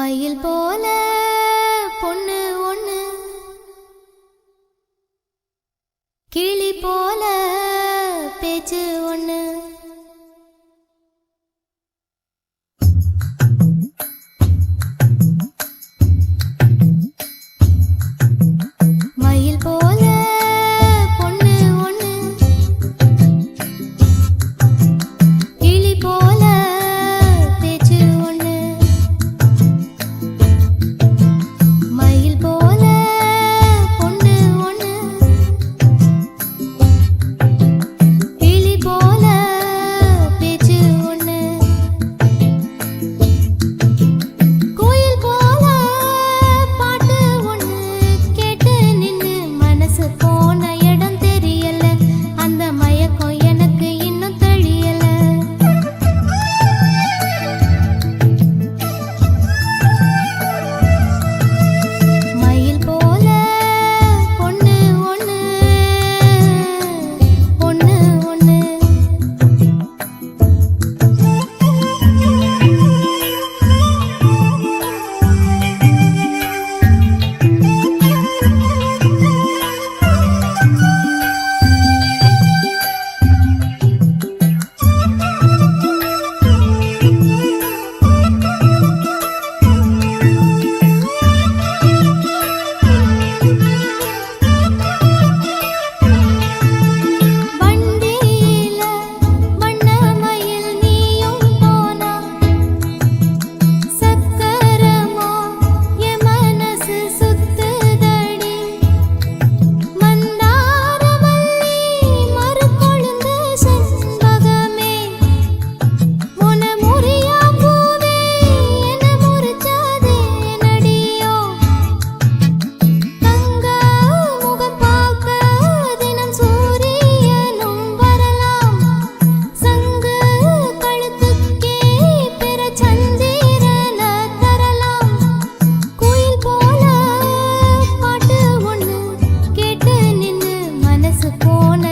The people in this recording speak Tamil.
மயில் போல பொண்ணு ஒண்ணு. கிளி போல பேச்சு ஒண்ணு. Ramona.